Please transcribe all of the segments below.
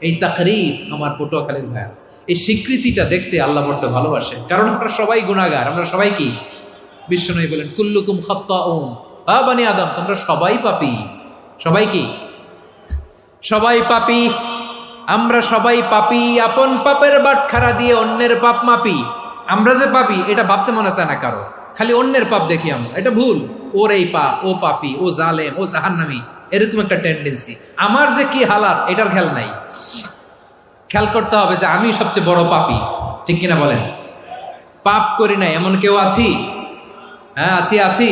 এই তাকরির আমার পটুয়াখালীর ভাইয়া এই স্বীকৃতিটা দেখতে আল্লাহ বড্ড ভালোবাসে। কারণ আমরা সবাই গুণাগার আমরা সবাই কি? বিশ্বনবী বলেন, কুল্লুকুম খাত্তা ওম বা বানি আদম, তোমরা সবাই পাপি। সবাই কি? সবাই পাপি। আমরা সবাই পাপি, আপন পাপের বাটখারা দিয়ে অন্যের পাপ মাপি। আমরা যে পাপি, এটা ভাবতে মনে চায় না কারও। খালি অন্যের পাপ দেখি আমরা। এটা ভুল। ওর এই পাপ ও পাপি, ও জালেম, ও জাহান্নামি। এরকম একটা টেন্ডেন্সি আমার যে কি হালাত, এটার খেয়াল নাই। খেয়াল করতে হবে যে আমি সবচেয়ে বড় পাপি। ঠিক কিনা বলেন? পাপ করি না এমন কেউ আছি? হ্যাঁ আছি আছি।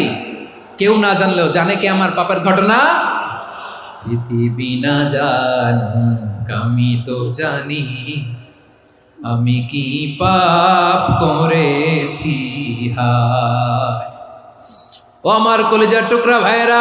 কেউ না জানলেও জানে কি আমার পাপের ঘটনা? না আমি তো জানি। আমি কি পাপ করেছি? হায়। ও আমার কলেজার টুকরা ভাইয়েরা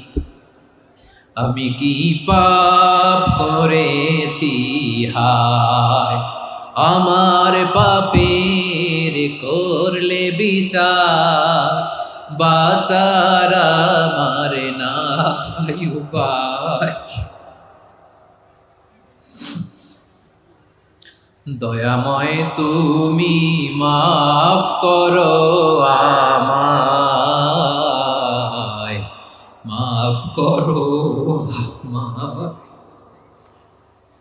আমি কি পাপ করেছি? হায়, আমার পাপের করলে বিচার, বাচার আমার নাই উপায়। দয়াময় তুমি মাফ করো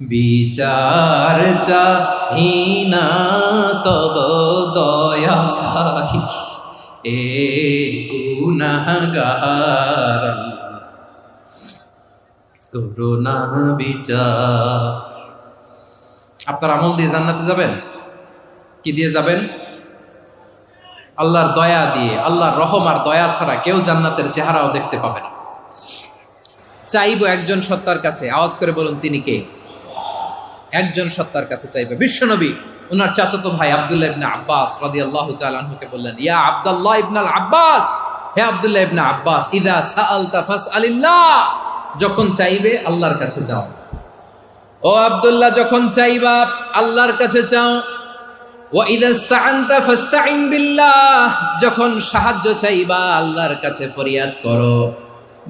বিচার চাহি না তব দয়া চাহি এ আল্লাহ। করোনা বিচার। আপনার আমল দিয়ে জান্নাতে যাবেন? কি দিয়ে যাবেন? আল্লাহর দয়া দিয়ে, আল্লাহর রহম আর দয়া ছাড়া কেউ জান্নাতের চেহারাও দেখতে পাবে না। চাইব একজন সত্তার কাছে। আওয়াজ করে বলুন, তিনি কে? একজন সত্তার কাছে চাইবে। বিশ্বনবী ওনার চাচাতো ভাই আব্দুল্লাহ ইবনে আব্বাস রাদিয়াল্লাহু আল্লাহ আনহুকে বললেন, ইয়া আব্দুল্লাহ ইবনাল আব্বাস, হে আব্দুল্লাহ ইবনে আব্বাস, ইদা সাআলতা ফাসআলিল্লাহ, যখন চাইবে আল্লাহর কাছে যাও। ও আব্দুল্লাহ, যখন চাইবা আল্লাহর কাছে চাও যখন সাহায্য চাইবা আল্লাহর কাছে ফরিয়াদ করো।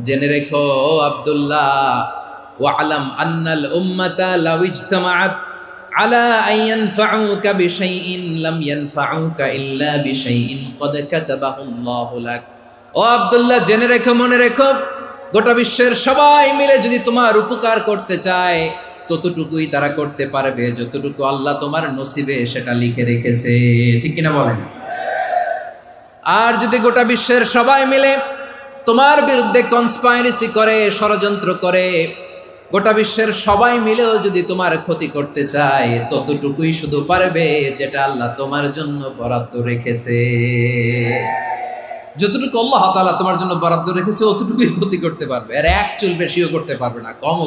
জেনে রেখো আব্দুল্লাহ ওয়ালাম আন্নাল উম্মাতা লাউ ইজতামাআত আলা আন ইয়ানফাউকা বিশাইইন, লাম ইয়ানফাউকা ইল্লা বিশাইইন, কদ কাতাবাহু আল্লাহু লাক। ও আব্দুল্লাহ, জেনে রেখো, মনে রেখো, গোটা বিশ্বের সবাই মিলে যদি তোমার উপকার করতে চায়, ততটুকুই তারা করতে পারবে, যতটুকু আল্লাহ তোমার নসিবে সেটা লিখে রেখেছে। ঠিক কিনা বলেন? আর যদি গোটা বিশ্বের সবাই মিলে তোমার বিরুদ্ধে কনসপাইরেসি করে, ষড়যন্ত্র করে গোটা বিশ্বের সবাই মিলেও যদি তোমার ক্ষতি করতে চায়, ততটুকুই শুধু পারবে যেটা আল্লাহ তোমার জন্য বরাদ্দ রেখেছে। যতটুকু আল্লাহ তোমার জন্য বরাদ্দ রেখেছে, অতটুকুই ক্ষতি করতে পারবে। আর এক চুল বেশিও করতে পারবে না কম